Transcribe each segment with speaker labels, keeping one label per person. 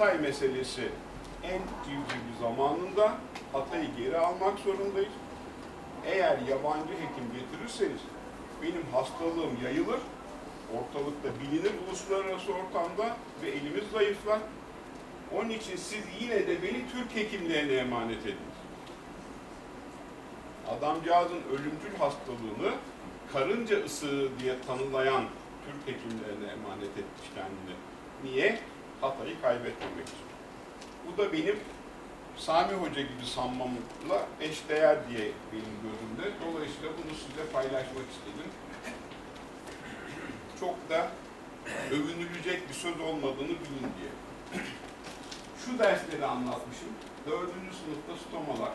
Speaker 1: Hatay meselesi en civciv bir zamanında Hatay'ı geri almak zorundayız. Eğer yabancı hekim getirirseniz benim hastalığım yayılır, ortalıkta bilinir uluslararası ortamda ve elimiz zayıflar. Onun için siz yine de beni Türk hekimlerine emanet edin. Adamcağızın ölümcül hastalığını karınca ısığı diye tanımlayan Türk hekimlerine emanet etmiş kendini. Niye? Hatay'ı kaybetmemek için. Bu da benim Sami Hoca gibi sanmamla eşdeğer diye benim gözümde. Dolayısıyla bunu size paylaşmak istedim. Çok da övünülecek bir söz olmadığını bilin diye. Şu dersleri anlatmışım. Dördüncü sınıfta stomalar.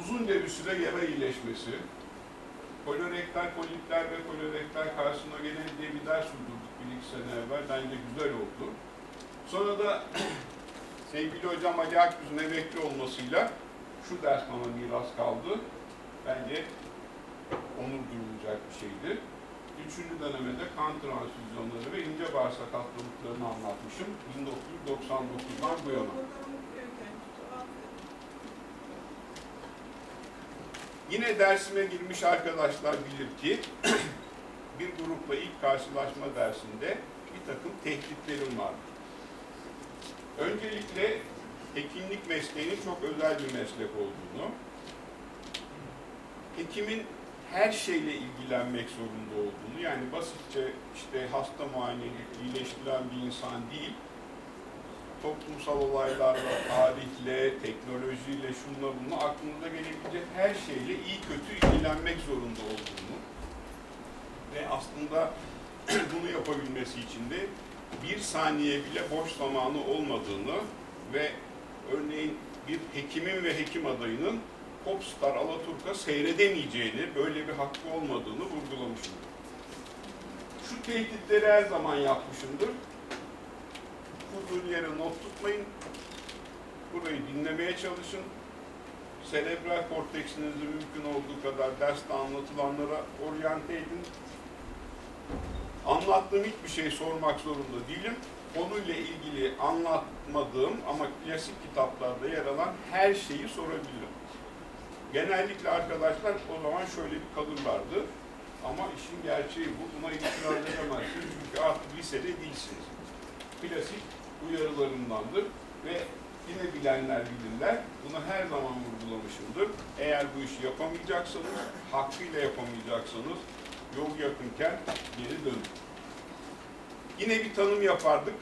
Speaker 1: Uzunca bir süre yara iyileşmesi, kolorektal polipler ve kolorektal karsinogeni diye bir ders uydurduk bir iki sene evvel. Bence güzel oldu. Sonra da sevgili hocam Ali Akgüz'ün emekli olmasıyla şu ders bana miras kaldı. Bence onur duyulacak bir şeydi. Üçüncü dönemede kan transfüzyonları ve ince bağırsak hastalıklarını anlatmışım. 1999'dan bu yana. Yine dersime girmiş arkadaşlar bilir ki bir grupla ilk karşılaşma dersinde bir takım tehditlerim vardır. Öncelikle hekimlik mesleğinin çok özel bir meslek olduğunu, hekimin her şeyle ilgilenmek zorunda olduğunu, yani basitçe işte hasta muayene iyileştiren bir insan değil, toplumsal olaylarla, tarihle, teknolojiyle, şunla bununla aklınıza gelebilecek her şeyle iyi kötü ilgilenmek zorunda olduğunu ve aslında bunu yapabilmesi için de bir saniye bile boş zamanı olmadığını ve örneğin bir hekimin ve hekim adayının Popstar Alaturka seyredemeyeceğini, böyle bir hakkı olmadığını vurgulamışımdır. Şu tehditleri her zaman yapmışımdır. Kurduğun yere not tutmayın. Burayı dinlemeye çalışın. Serebral korteksinizi mümkün olduğu kadar derste anlatılanlara oryante edin. Anlattığım hiçbir şey sormak zorunda değilim. Konuyla ilgili anlatmadığım ama klasik kitaplarda yer alan her şeyi sorabilirim. Genellikle arkadaşlar o zaman şöyle bir kalırlardı. Ama işin gerçeği bu. Buna itiraz edemezsiniz. Çünkü artık lisede değilsiniz. Klasik uyarılarındandır ve yine bilenler bilirler. Bunu her zaman vurgulamışımdır. Eğer bu işi yapamayacaksanız, hakkıyla yapamayacaksanız yol yakınken geri dönün. Yine bir tanım yapardık.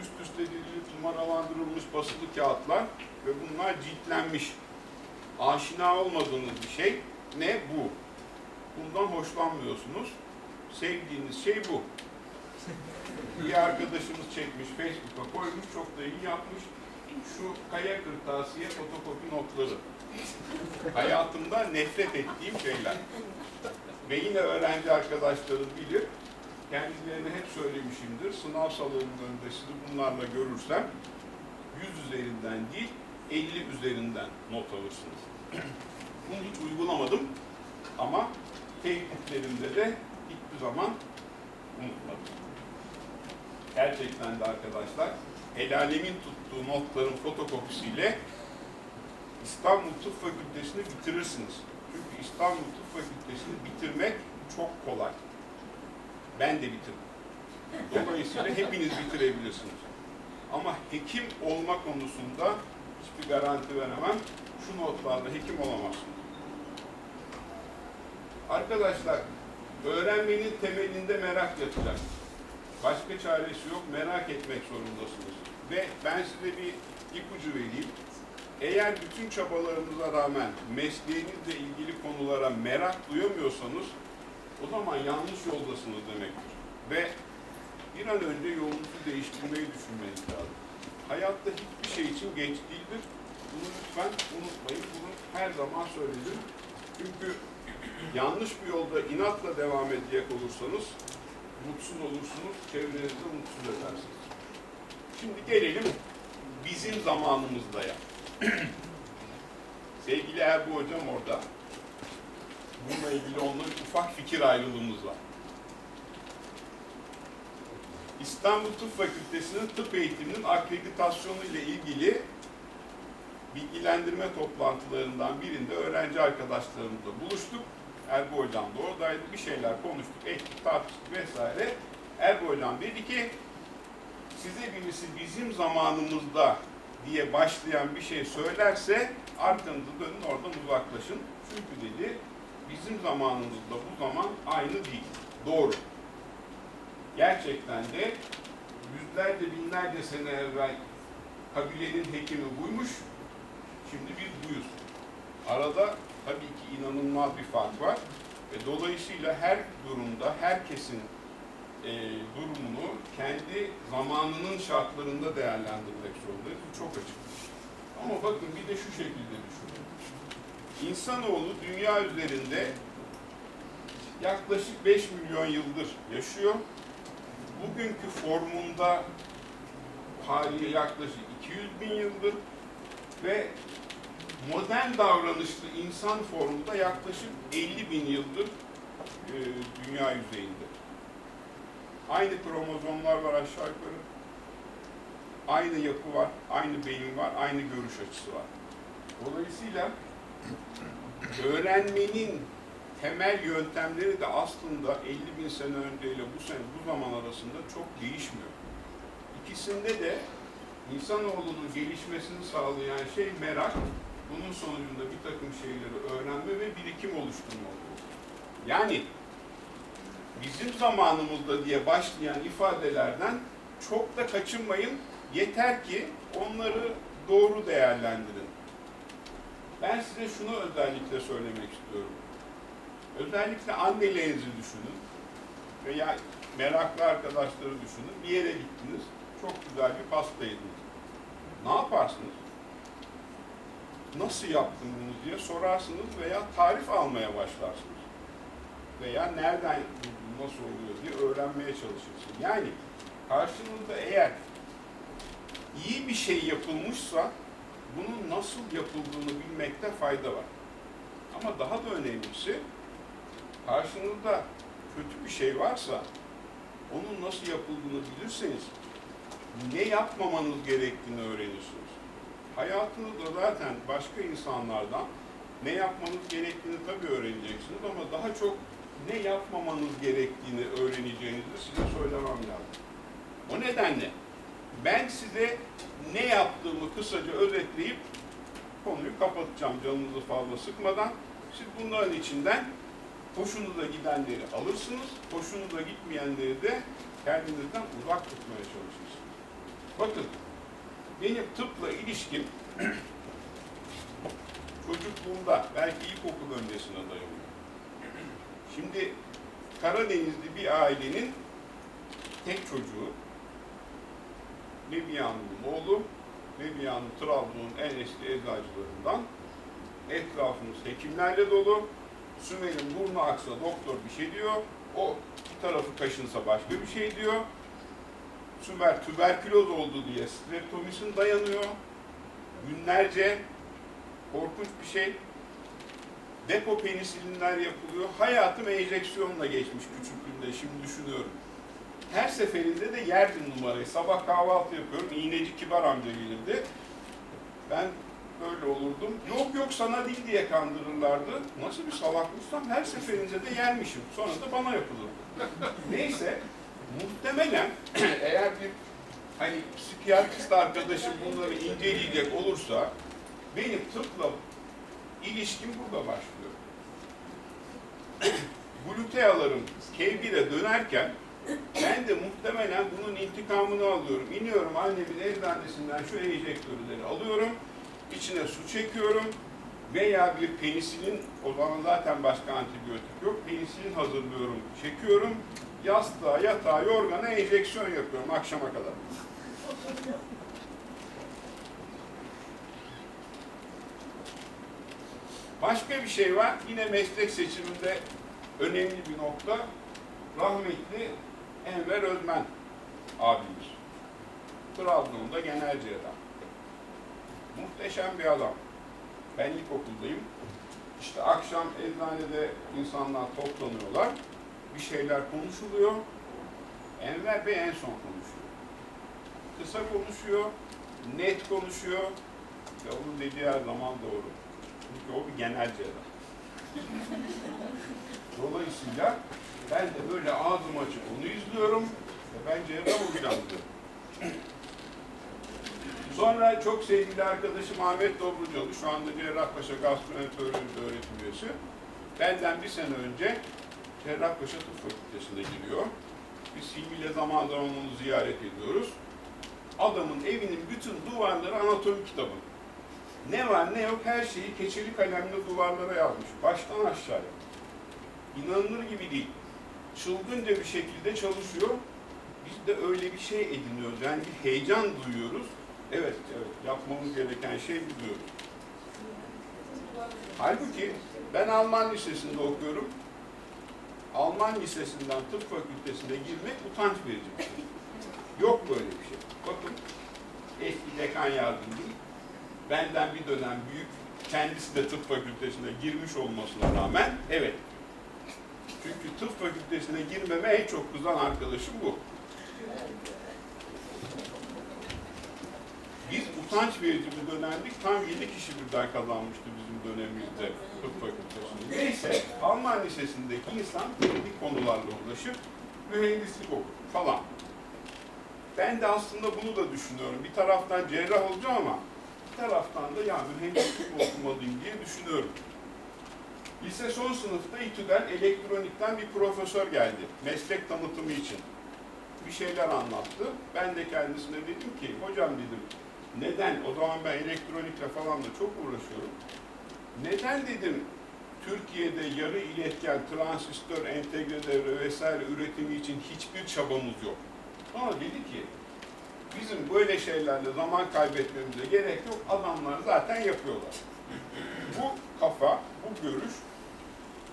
Speaker 1: Üst üste dizilip numaralandırılmış basılı kağıtlar ve bunlar ciltlenmiş. Aşina olmadığınız bir şey ne? Bu. Bundan hoşlanmıyorsunuz. Sevdiğiniz şey bu. Bir arkadaşımız çekmiş, Facebook'a koymuş, çok da iyi yapmış. Şu kaya kırtasiye fotokopi notları. Hayatımda nefret ettiğim şeyler. Ve yine öğrenci arkadaşları bilir, kendilerine hep söylemişimdir, sınav salonlarında sizi bunlarla görürsem 100 üzerinden değil, 50 üzerinden not alırsınız. Bunu hiç uygulamadım ama tehditlerimde de hiçbir zaman unutmadım. Gerçekten de arkadaşlar, el alemin tuttuğu notların fotokopisiyle İstanbul Tıp Fakültesini bitirirsiniz. Çünkü İstanbul Tıp Fakültesini bitirmek çok kolay. Ben de bitirdim. Dolayısıyla hepiniz bitirebilirsiniz. Ama hekim olma konusunda hiçbir garanti veremem. Şu notlarla hekim olamazsınız. Arkadaşlar, öğrenmenin temelinde merak yatacak. Başka çaresi yok, merak etmek zorundasınız. Ve ben size bir ipucu vereyim. Eğer bütün çabalarınıza rağmen mesleğinizle ilgili konulara merak duyamıyorsanız o zaman yanlış yoldasınız demektir. Ve bir an önce yolunuzu değiştirmeyi düşünmeniz lazım. Hayatta hiçbir şey için geç değildir. Bunu lütfen unutmayın. Bunu her zaman söyledim. Çünkü yanlış bir yolda inatla devam edecek olursanız mutsuz olursunuz, çevrenizi mutsuz edersiniz. Şimdi gelelim bizim zamanımızda ya. Sevgili Erbu Hocam orada. Bununla ilgili onunla ufak fikir ayrılığımız var. İstanbul Tıp Fakültesi'nin tıp eğitiminin akreditasyonu ile ilgili bilgilendirme toplantılarından birinde öğrenci arkadaşlarımızla buluştuk. Hocam da oradaydı. Bir şeyler konuştuk, ettik, tartıştık vesaire. Hocam dedi ki size birisi bizim zamanımızda diye başlayan bir şey söylerse arkanızı dönün oradan uzaklaşın. Çünkü dedi bizim zamanımızda bu zaman aynı değil. Doğru. Gerçekten de yüzlerce binlerce sene evvel kabilenin hekimi buymuş. Şimdi biz buyuz. Arada tabii ki inanılmaz bir fark var. Ve dolayısıyla her durumda herkesin e, durumunu kendi zamanının şartlarında değerlendirmek zorundayız. Bu çok açık. Ama bakın bir de şu şekilde düşünün. İnsanoğlu dünya üzerinde yaklaşık 5 milyon yıldır yaşıyor. Bugünkü formunda hali yaklaşık 200 bin yıldır ve modern davranışlı insan formunda yaklaşık 50 bin yıldır e, dünya yüzeyinde. Aynı kromozomlar var aşağı yukarı. Aynı yapı var, aynı beyin var, aynı görüş açısı var. Dolayısıyla öğrenmenin temel yöntemleri de aslında 50 bin sene önceyle bu sene bu zaman arasında çok değişmiyor. İkisinde de insanoğlunun gelişmesini sağlayan şey merak, bunun sonucunda bir takım şeyleri öğrenme ve birikim oluşturma oluyor. Yani bizim zamanımızda diye başlayan ifadelerden çok da kaçınmayın. Yeter ki onları doğru değerlendirin. Ben size şunu özellikle söylemek istiyorum. Özellikle annelerinizi düşünün veya meraklı arkadaşları düşünün. Bir yere gittiniz, çok güzel bir pasta yediniz. Ne yaparsınız? Nasıl yaptın bunu diye sorarsınız veya tarif almaya başlarsınız. Veya nereden nasıl oluyor diye öğrenmeye çalışırsın. Yani karşınızda eğer iyi bir şey yapılmışsa bunun nasıl yapıldığını bilmekte fayda var. Ama daha da önemlisi karşınızda kötü bir şey varsa onun nasıl yapıldığını bilirseniz ne yapmamanız gerektiğini öğrenirsiniz. Hayatınızda zaten başka insanlardan ne yapmanız gerektiğini tabii öğreneceksiniz ama daha çok ne yapmamanız gerektiğini öğreneceğinizi size söylemem lazım. O nedenle ben size ne yaptığımı kısaca özetleyip konuyu kapatacağım canınızı fazla sıkmadan. Siz bunların içinden hoşunuza gidenleri alırsınız, hoşunuza gitmeyenleri de kendinizden uzak tutmaya çalışırsınız. Bakın, benim tıpla ilişkim çocukluğumda, belki ilkokul öncesine dayanıyor. Şimdi Karadenizli bir ailenin tek çocuğu, Hanım'ın oğlu, Hanım Trabzon'un en eski eczacılarından. Etrafımız hekimlerle dolu. Sümer'in burnu aksa doktor bir şey diyor. O bir tarafı kaşınsa başka bir şey diyor. Sümer tüberküloz oldu diye streptomisin dayanıyor. Günlerce korkunç bir şey. Depo penisilinler yapılıyor. Hayatım enjeksiyonla geçmiş küçüklüğümde şimdi düşünüyorum. Her seferinde de yerdim numarayı. Sabah kahvaltı yapıyorum. İğneci kibar amca gelirdi. Ben böyle olurdum. Yok yok sana değil diye kandırırlardı. Nasıl bir salaklıksam her seferinde de yermişim. Sonra da bana yapılırdı. Neyse muhtemelen eğer bir hani psikiyatrist arkadaşım bunları inceleyecek olursa benim tıpla ilişkim burada başlıyor. Glutealarım K1'e dönerken ben de muhtemelen bunun intikamını alıyorum. İniyorum annemin eczanesinden şu enjektörleri alıyorum. içine su çekiyorum. Veya bir penisilin, o zaman zaten başka antibiyotik yok. Penisilin hazırlıyorum, çekiyorum. Yastığa, yatağa, yorgana enjeksiyon yapıyorum akşama kadar. Başka bir şey var. Yine meslek seçiminde önemli bir nokta. Rahmetli Enver Özmen abimiz. Trabzon'da genel cerrah. Muhteşem bir adam. Ben ilkokuldayım. İşte akşam eczanede insanlar toplanıyorlar. Bir şeyler konuşuluyor. Enver Bey en son konuşuyor. Kısa konuşuyor, net konuşuyor ve onun dediği her zaman doğru. Çünkü o bir genel cerrah. Dolayısıyla ben de böyle ağzım açık onu izliyorum ve ben cerrah o biraz diyorum. Sonra çok sevgili arkadaşım Ahmet Dobrucalı, şu anda Cerrahpaşa Gastroenteroloji öğretim üyesi. Benden bir sene önce Cerrahpaşa Tıp Fakültesi'ne giriyor. Biz Hilmi zaman zaman onu ziyaret ediyoruz. Adamın evinin bütün duvarları anatomi kitabı. Ne var ne yok her şeyi keçeli kalemle duvarlara yazmış. Baştan aşağıya. İnanılır gibi değil. Çılgınca bir şekilde çalışıyor. Biz de öyle bir şey ediniyoruz. Yani bir heyecan duyuyoruz. Evet, evet. Yapmamız gereken şey biliyoruz. Halbuki ben Alman lisesinde okuyorum. Alman lisesinden tıp fakültesine girmek utanç verici bir şey. Yok böyle bir şey. Bakın eski dekan yardımcım benden bir dönem büyük kendisi de tıp fakültesine girmiş olmasına rağmen evet. Çünkü tıp fakültesine girmeme en çok kızan arkadaşım bu. Biz utanç verici bir dönemdik. Tam 7 kişi birden kazanmıştı bizim dönemimizde tıp fakültesini. Neyse Alman lisesindeki insan teknik konularla uğraşıp mühendislik okur falan. Ben de aslında bunu da düşünüyorum. Bir taraftan cerrah olacağım ama bir taraftan da ya mühendislik okumalıyım diye düşünüyorum. Lise son sınıfta İTÜ'den elektronikten bir profesör geldi. Meslek tanıtımı için. Bir şeyler anlattı. Ben de kendisine dedim ki, hocam dedim, neden? O zaman ben elektronikle falan da çok uğraşıyorum. Neden dedim Türkiye'de yarı iletken, transistör, entegre devre vesaire üretimi için hiçbir çabamız yok. Ama dedi ki, bizim böyle şeylerle zaman kaybetmemize gerek yok, adamlar zaten yapıyorlar. Bu kafa, bu görüş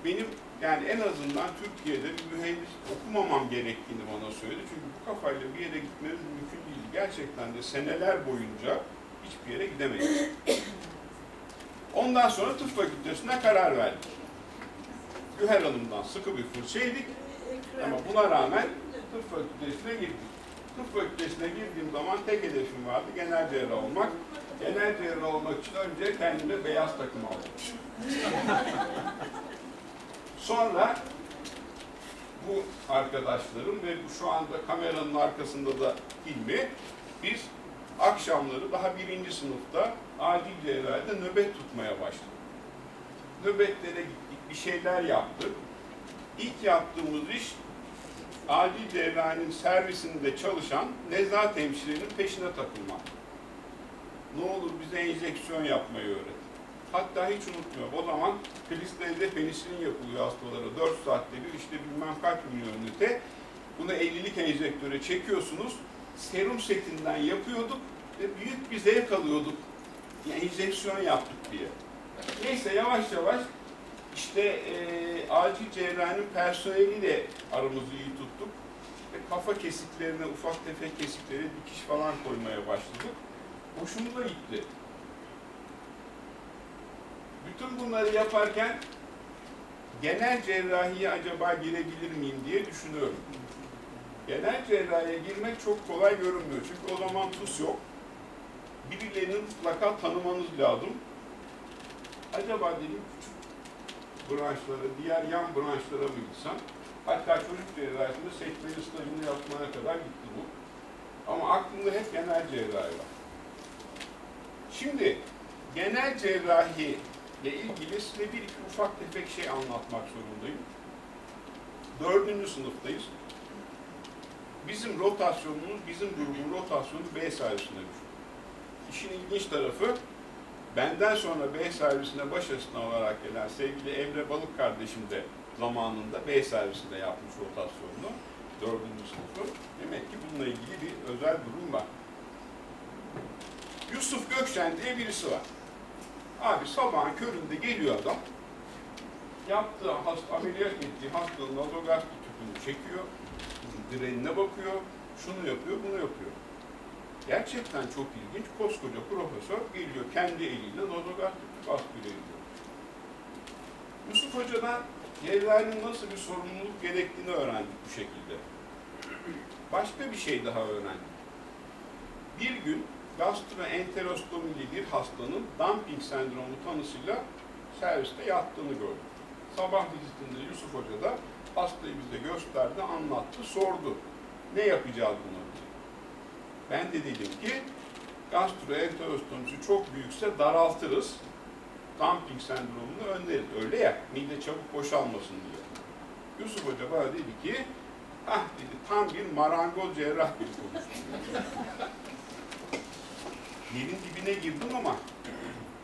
Speaker 1: benim yani en azından Türkiye'de bir mühendis okumamam gerektiğini bana söyledi. Çünkü bu kafayla bir yere gitmeniz mümkün. Gerçekten de seneler boyunca hiçbir yere gidemedik. Ondan sonra tıp fakültesine karar verdik. Güher Hanım'dan sıkı bir fırça yedik. Ama buna rağmen tıp fakültesine girdik. Tıp fakültesine girdiğim zaman tek hedefim vardı genel cerrah olmak. Genel cerrah olmak için önce kendime beyaz takım aldım. Sonra bu arkadaşlarım ve bu şu anda kameranın arkasında da Hilmi, biz akşamları daha birinci sınıfta adil cerrahide nöbet tutmaya başladık. Nöbetlere gittik, bir şeyler yaptık. İlk yaptığımız iş adil cerrahinin servisinde çalışan nezahat hemşirenin peşine takılmak. Ne olur bize enjeksiyon yapmayı öğret. Hatta hiç unutmuyorum. O zaman Filistin'de penisilin yapılıyor hastalara. 4 saatte bir işte bilmem kaç milyon ünite. Bunu 50'lik enjektöre çekiyorsunuz. Serum setinden yapıyorduk ve büyük bir zevk alıyorduk. Yani enjeksiyon yaptık diye. Neyse yavaş yavaş işte e, acil cerrahinin personeliyle aramızı iyi tuttuk. Ve kafa kesiklerine, ufak tefek kesiklere dikiş falan koymaya başladık. Hoşumuza gitti. Bütün bunları yaparken genel cerrahiye acaba girebilir miyim diye düşünüyorum. Genel cerrahiye girmek çok kolay görünmüyor. Çünkü o zaman TUS yok. Birilerinin mutlaka tanımanız lazım. Acaba dedim küçük branşlara, diğer yan branşlara mı gitsem? Hatta çocuk cerrahisinde sekmeli stajını yapmaya kadar gitti bu. Ama aklımda hep genel cerrahi var. Şimdi genel cerrahi ile ilgili size bir iki ufak tefek şey anlatmak zorundayım. Dördüncü sınıftayız. Bizim rotasyonumuz, bizim grubun rotasyonu B servisine düştü. İşin ilginç tarafı, benden sonra B servisine baş olarak gelen sevgili Emre Balık kardeşim de zamanında B servisinde yapmış rotasyonunu. Dördüncü sınıfı. Demek ki bununla ilgili bir özel durum var. Yusuf Gökşen diye birisi var. Abi sabahın köründe geliyor adam. Yaptığı hasta, ameliyat ettiği hastanın nazogastri tüpünü çekiyor. Direnine bakıyor. Şunu yapıyor, bunu yapıyor. Gerçekten çok ilginç. Koskoca profesör geliyor kendi eliyle nazogastri tüp aspire ediyor. Yusuf Hoca'dan cerrahinin nasıl bir sorumluluk gerektiğini öğrendik bu şekilde. başka bir şey daha öğrendim. Bir gün gastroenterostomili bir hastanın dumping sendromu tanısıyla serviste yattığını gördüm. Sabah vizitinde Yusuf Hoca da hastayı bize gösterdi, anlattı, sordu. Ne yapacağız diye. Ben de dedim ki gastroenterostomisi çok büyükse daraltırız. Dumping sendromunu önleriz. Öyle ya, mide çabuk boşalmasın diye. Yusuf Hoca bana dedi ki, ah dedi tam bir marangoz cerrah gibi konuştu. Yerin dibine girdim ama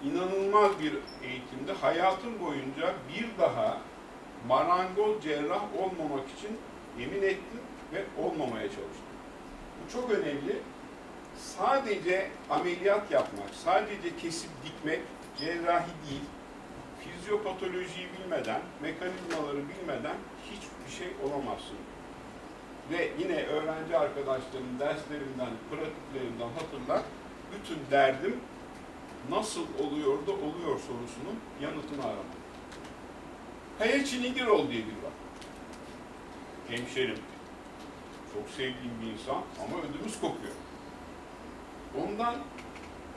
Speaker 1: inanılmaz bir eğitimde hayatım boyunca bir daha marangoz cerrah olmamak için yemin ettim ve olmamaya çalıştım. Bu çok önemli. Sadece ameliyat yapmak, sadece kesip dikmek cerrahi değil. Fizyopatolojiyi bilmeden, mekanizmaları bilmeden hiçbir şey olamazsın. Ve yine öğrenci arkadaşlarım derslerimden, pratiklerimden hatırlar, bütün derdim nasıl oluyor da oluyor sorusunun yanıtını aramak. Kaya Çilingiroğlu diye biri var. Hemşerim. Çok sevdiğim bir insan ama ödümüz kopuyor. Ondan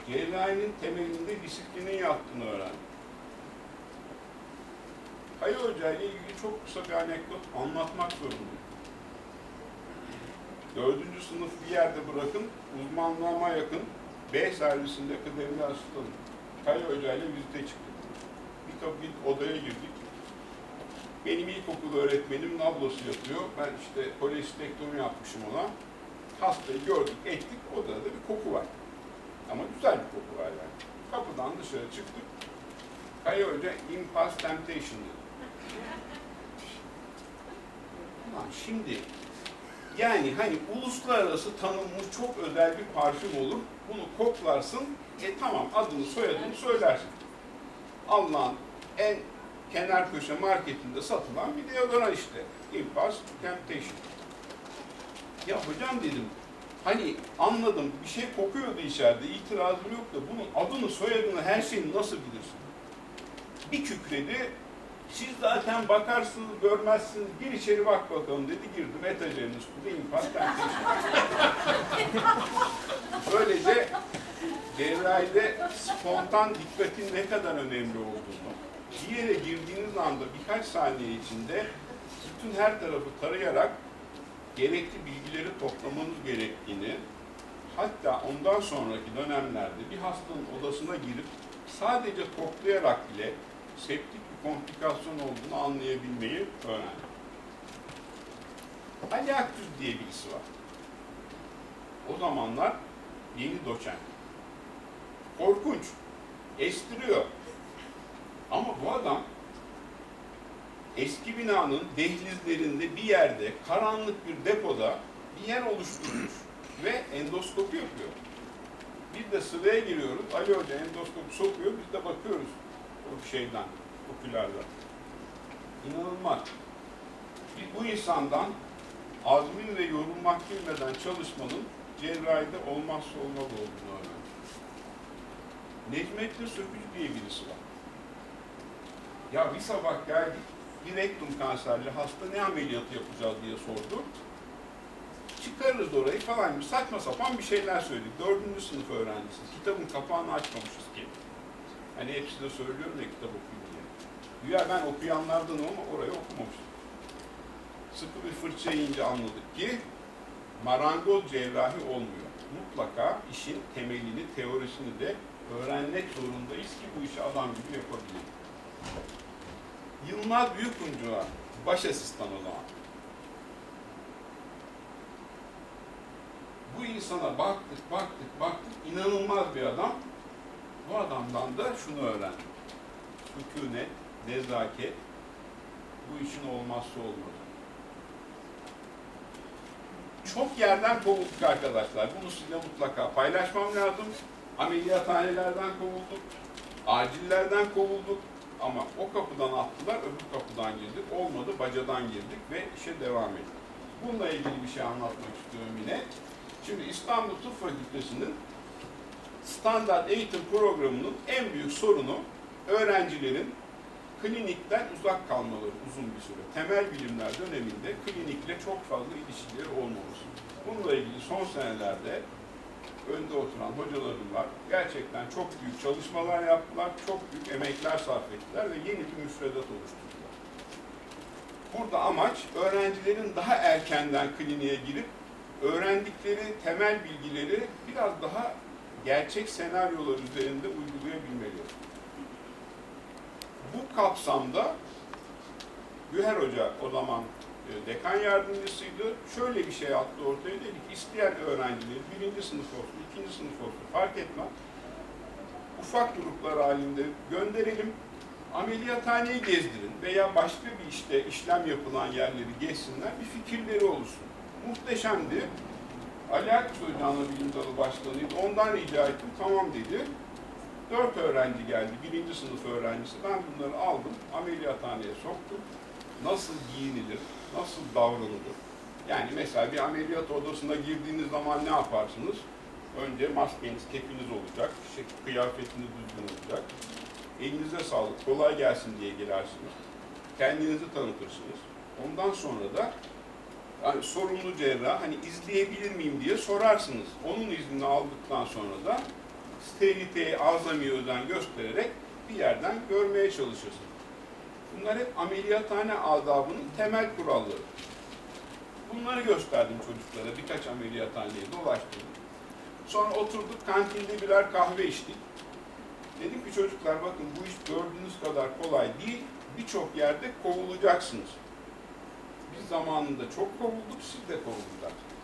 Speaker 1: cerrahinin temelinde disiplinin yattığını öğrendim. Kaya Hoca ile ilgili çok kısa bir anekdot anlatmak zorundayım. Dördüncü sınıf bir yerde bırakın, uzmanlığıma yakın B servisinde kıdemli asistanım. Kaya Hoca ile vizite çıktık. Bir, kapı, bir odaya girdik. Benim ilkokul öğretmenimin ablası yatıyor. Ben işte kolestektomi yapmışım ona. Hastayı gördük, ettik. Odada da bir koku var. Ama güzel bir koku var yani. Kapıdan dışarı çıktık. Kaya Hoca Impasse Temptation dedi. Ulan şimdi yani hani uluslararası tanınmış çok özel bir parfüm olur. Bunu koklarsın. E tamam adını soyadını söylersin. Allah'ın en kenar köşe marketinde satılan bir deodorant işte. Impasse Temptation. Ya hocam dedim hani anladım bir şey kokuyordu içeride itirazım yok da bunun adını soyadını her şeyini nasıl bilirsin? Bir kükredi siz zaten bakarsınız, görmezsiniz, gir içeri bak bakalım dedi, girdim etajerin üstünde infaz temptation. Böylece cerrahide spontan dikkatin ne kadar önemli olduğunu, bir yere girdiğiniz anda birkaç saniye içinde bütün her tarafı tarayarak gerekli bilgileri toplamanız gerektiğini, hatta ondan sonraki dönemlerde bir hastanın odasına girip sadece koklayarak bile septik bir komplikasyon olduğunu anlayabilmeyi öğrendim. Ali Akgüz diye birisi var. O zamanlar yeni doçent. Korkunç. Estiriyor. Ama bu adam eski binanın dehlizlerinde bir yerde, karanlık bir depoda bir yer oluşturmuş ve endoskopi yapıyor. Bir de sıraya giriyoruz. Ali Hoca endoskopi sokuyor, biz de bakıyoruz o şeyden, okülerden. İnanılmaz. Bir, bu insandan azmin ve yorulmak bilmeden çalışmanın cerrahide olmazsa olmaz olduğunu öğrendim. Necmettin Sökücü diye birisi var. Ya bir sabah geldik, bir rektum kanserli hasta ne ameliyatı yapacağız diye sordu. Çıkarırız orayı falan gibi saçma sapan bir şeyler söyledik. Dördüncü sınıf öğrencisi. Kitabın kapağını açmamışız ki. Hani hepsi de söylüyorum ya kitap okuyun diye. Güya ben okuyanlardanım ama orayı okumamıştım. Sıkı bir fırça yiyince anladık ki marangoz cerrahi olmuyor. Mutlaka işin temelini, teorisini de öğrenmek zorundayız ki bu işi adam gibi yapabilelim. Yılmaz Büyükuncu'na baş asistan o. Bu insana baktık, baktık, baktık. inanılmaz bir adam. Bu adamdan da şunu öğrendim. Sükunet, nezaket bu işin olmazsa olmazı. Çok yerden kovulduk arkadaşlar. Bunu sizinle mutlaka paylaşmam lazım. Ameliyathanelerden kovulduk. Acillerden kovulduk. Ama o kapıdan attılar, öbür kapıdan girdik. Olmadı, bacadan girdik ve işe devam ettik. Bununla ilgili bir şey anlatmak istiyorum yine. Şimdi İstanbul Tıp Fakültesi'nin standart eğitim programının en büyük sorunu öğrencilerin klinikten uzak kalmaları uzun bir süre. Temel bilimler döneminde klinikle çok fazla ilişkileri olmaması. Bununla ilgili son senelerde önde oturan hocalarım var. Gerçekten çok büyük çalışmalar yaptılar, çok büyük emekler sarf ettiler ve yeni bir müfredat oluşturdular. Burada amaç öğrencilerin daha erkenden kliniğe girip öğrendikleri temel bilgileri biraz daha gerçek senaryolar üzerinde uygulayabilmeleri. Bu kapsamda Güher Hoca o zaman e, dekan yardımcısıydı. Şöyle bir şey attı ortaya dedi ki isteyen öğrencileri birinci sınıf olsun, ikinci sınıf olsun fark etmez. Ufak gruplar halinde gönderelim. Ameliyathaneyi gezdirin veya başka bir işte işlem yapılan yerleri gezsinler. Bir fikirleri olsun. Muhteşemdi. Ali Hoca ana bilim dalı başkanıydı. Ondan rica ettim. Tamam dedi. Dört öğrenci geldi. Birinci sınıf öğrencisi. Ben bunları aldım. Ameliyathaneye soktum. Nasıl giyinilir? Nasıl davranılır? Yani mesela bir ameliyat odasına girdiğiniz zaman ne yaparsınız? Önce maskeniz, kepiniz olacak. işte kıyafetiniz düzgün olacak. Elinize sağlık, kolay gelsin diye girersiniz. Kendinizi tanıtırsınız. Ondan sonra da yani sorumlu cerrah hani izleyebilir miyim diye sorarsınız. Onun iznini aldıktan sonra da steriliteye azami özen göstererek bir yerden görmeye çalışırsınız. Bunlar hep ameliyathane adabının temel kuralları. Bunları gösterdim çocuklara. Birkaç ameliyathaneyi dolaştırdım. Sonra oturduk kantinde birer kahve içtik. Dedim ki çocuklar bakın bu iş gördüğünüz kadar kolay değil. Birçok yerde kovulacaksınız. Biz zamanında çok kovulduk, siz de kovulacaksınız.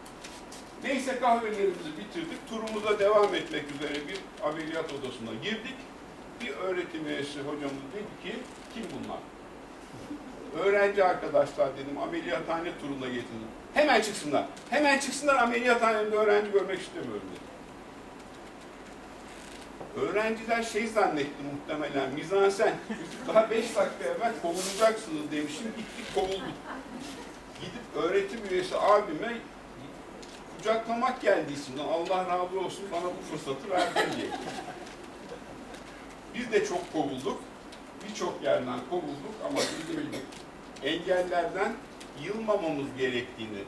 Speaker 1: Neyse kahvelerimizi bitirdik. Turumuza devam etmek üzere bir ameliyat odasına girdik. Bir öğretim üyesi hocamız dedi ki, kim bunlar? Öğrenci arkadaşlar dedim, ameliyathane turuna getirdim. Hemen çıksınlar, hemen çıksınlar ameliyathanemde öğrenci görmek istemiyorum dedim. Öğrenciler şey zannetti muhtemelen, mizansen. Daha beş dakika evvel kovulacaksınız demişim, gittik kovulduk. Gidip öğretim üyesi abime kucaklamak geldi isimden. Allah razı olsun bana bu fırsatı verdin diye. Biz de çok kovulduk. Birçok yerden kovulduk ama bizim engellerden yılmamamız gerektiğini,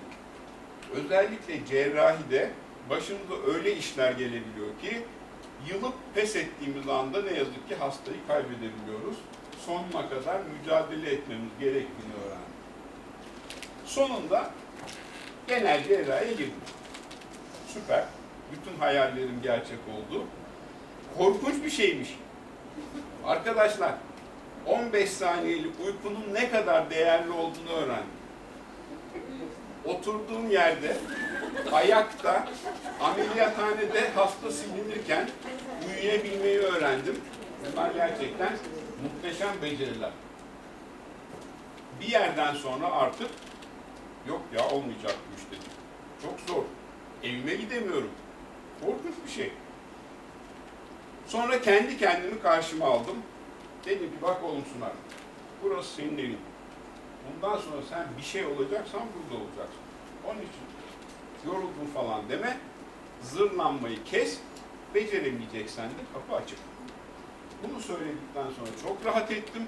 Speaker 1: özellikle cerrahide başımıza öyle işler gelebiliyor ki yılıp pes ettiğimiz anda ne yazık ki hastayı kaybedebiliyoruz. Sonuna kadar mücadele etmemiz gerektiğini öğrendik. Sonunda genel cerrahiye girdim. Süper. Bütün hayallerim gerçek oldu. Korkunç bir şeymiş. Arkadaşlar 15 saniyelik uykunun ne kadar değerli olduğunu öğrendim. Oturduğum yerde, ayakta, ameliyathanede hasta silinirken uyuyabilmeyi öğrendim. Bunlar gerçekten muhteşem beceriler. Bir yerden sonra artık yok ya olmayacak bu iş dedim. Çok zor. Evime gidemiyorum. Korkunç bir şey. Sonra kendi kendimi karşıma aldım. Dedim ki bak oğlum Sunar, burası senin evin. Bundan sonra sen bir şey olacaksan burada olacaksın. Onun için yoruldun falan deme. Zırlanmayı kes. Beceremeyeceksen de kapı açık. Bunu söyledikten sonra çok rahat ettim.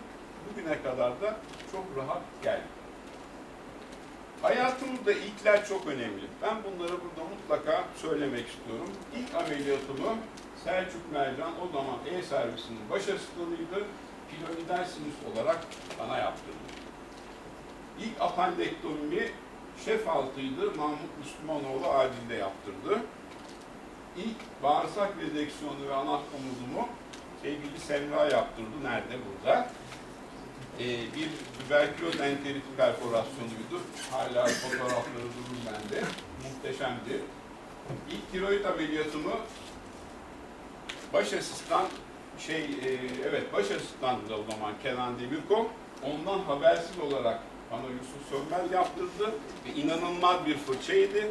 Speaker 1: Bugüne kadar da çok rahat geldim. Hayatımızda ilkler çok önemli. Ben bunları burada mutlaka söylemek istiyorum. İlk ameliyatımı Selçuk Mercan o zaman E-Servisinin baş asistanıydı. Pilonidal sinüs olarak bana yaptırdı. İlk apandektomimi şef altıydı. Mahmut Müslümanoğlu acilde yaptırdı. İlk bağırsak rezeksiyonu ve anastomozumu sevgili Semra yaptırdı. Nerede? Burada. Ee, bir tüberküloz enterit perforasyonuydu. Hala fotoğrafları durur bende. Muhteşemdi. İlk tiroid ameliyatımı baş asistan şey e, evet baş asistandı o zaman Kenan Demirkol. Ondan habersiz olarak bana Yusuf Sönmez yaptırdı ve inanılmaz bir fırçaydı.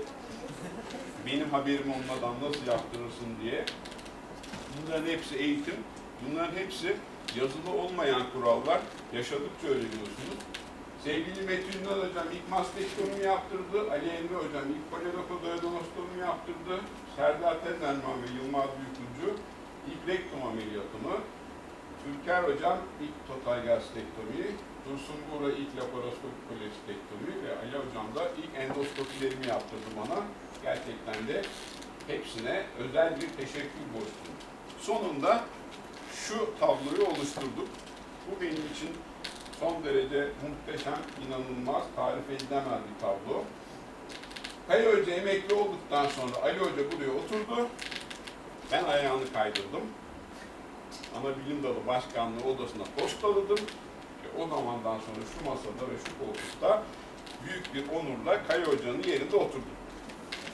Speaker 1: Benim haberim olmadan nasıl yaptırırsın diye. Bunların hepsi eğitim. Bunların hepsi yazılı olmayan kurallar. Yaşadıkça öğreniyorsunuz. Sevgili Metin Ünal Hocam ilk mastektomi yaptırdı. Ali Emre Hocam ilk koledokodostomi yaptırdı. Serdar Tezenman ve Yılmaz Büyükuncu ilk rektum ameliyatımı. Ülker Hocam ilk total gastektomi, Dursun Buğra ilk laparoskopik kolestektomi ve Ali Hocam da ilk endoskopilerimi yaptırdı bana. Gerçekten de hepsine özel bir teşekkür borçluyum. Sonunda şu tabloyu oluşturduk. Bu benim için son derece muhteşem, inanılmaz, tarif edilemez bir tablo. Kaya Hoca emekli olduktan sonra Ali Hoca buraya oturdu. Ben ayağını kaydırdım. Ana bilim dalı başkanlığı odasına postaladım. Ve o zamandan sonra şu masada ve şu koltukta büyük bir onurla Kaya Hoca'nın yerinde oturdum.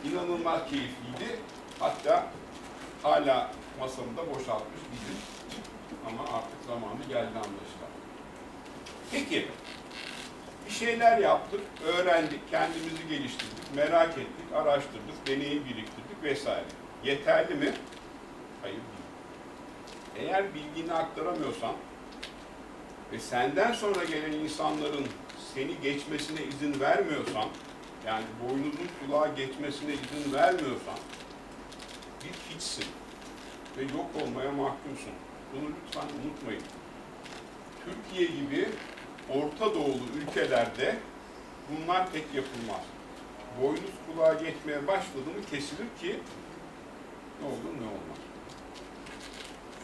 Speaker 1: İnanılmaz keyifliydi. Hatta hala masamı da boşaltmış değilim. Ama artık zamanı geldi anlaşılan. Peki, bir şeyler yaptık, öğrendik, kendimizi geliştirdik, merak ettik, araştırdık, deneyim biriktirdik vesaire. Yeterli mi? Hayır değil. Eğer bilgini aktaramıyorsan ve senden sonra gelen insanların seni geçmesine izin vermiyorsan, yani boynuzun kulağa geçmesine izin vermiyorsan bir hiçsin ve yok olmaya mahkumsun. Bunu lütfen unutmayın. Türkiye gibi Orta Doğulu ülkelerde bunlar pek yapılmaz. Boynuz kulağa geçmeye başladı mı kesilir ki ne olur ne olmaz.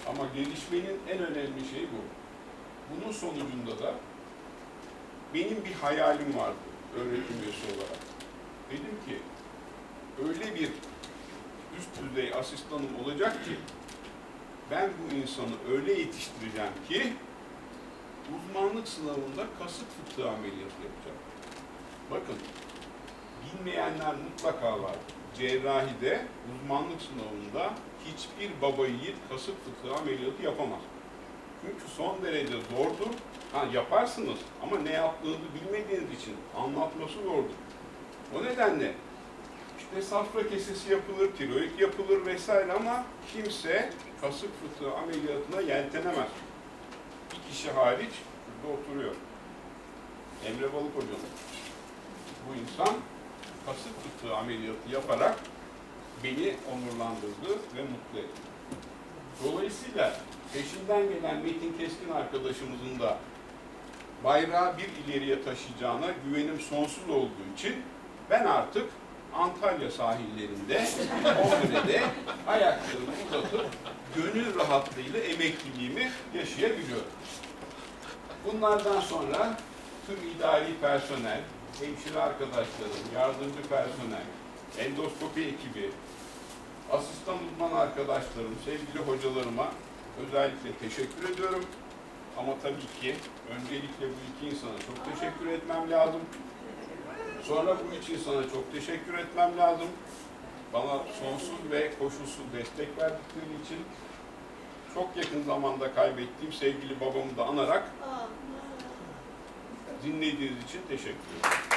Speaker 1: Ama gelişmenin en önemli şeyi bu. Bunun sonucunda da benim bir hayalim vardı öğretim üyesi olarak. Dedim ki öyle bir üst düzey asistanım olacak ki ben bu insanı öyle yetiştireceğim ki uzmanlık sınavında kasık fıtığı ameliyatı yapacağım. Bakın bilmeyenler mutlaka var. Cerrahide uzmanlık sınavında hiçbir baba yiğit kasık fıtığı ameliyatı yapamaz. Çünkü son derece zordur. Ha yaparsınız ama ne yaptığınızı bilmediğiniz için anlatması zordur. O nedenle işte safra kesesi yapılır, tiroid yapılır vesaire ama kimse kasık fıtığı ameliyatına yeltenemez. Bir kişi hariç burada oturuyor. Emre Balık hocam. Bu insan kasık fıtığı ameliyatı yaparak beni onurlandırdı ve mutlu etti. Dolayısıyla peşinden gelen Metin Keskin arkadaşımızın da bayrağı bir ileriye taşıyacağına güvenim sonsuz olduğu için ben artık Antalya sahillerinde, Kongre'de ayaklarımı uzatıp gönül rahatlığıyla emekliliğimi yaşayabiliyorum. Bunlardan sonra tüm idari personel, hemşire arkadaşlarım, yardımcı personel, endoskopi ekibi, asistan uzman arkadaşlarım, sevgili hocalarıma özellikle teşekkür ediyorum. Ama tabii ki öncelikle bu iki insana çok teşekkür etmem lazım. Sonra bu üç insana çok teşekkür etmem lazım. Bana sonsuz ve koşulsuz destek verdikleri için çok yakın zamanda kaybettiğim sevgili babamı da anarak dinlediğiniz için teşekkür ederim.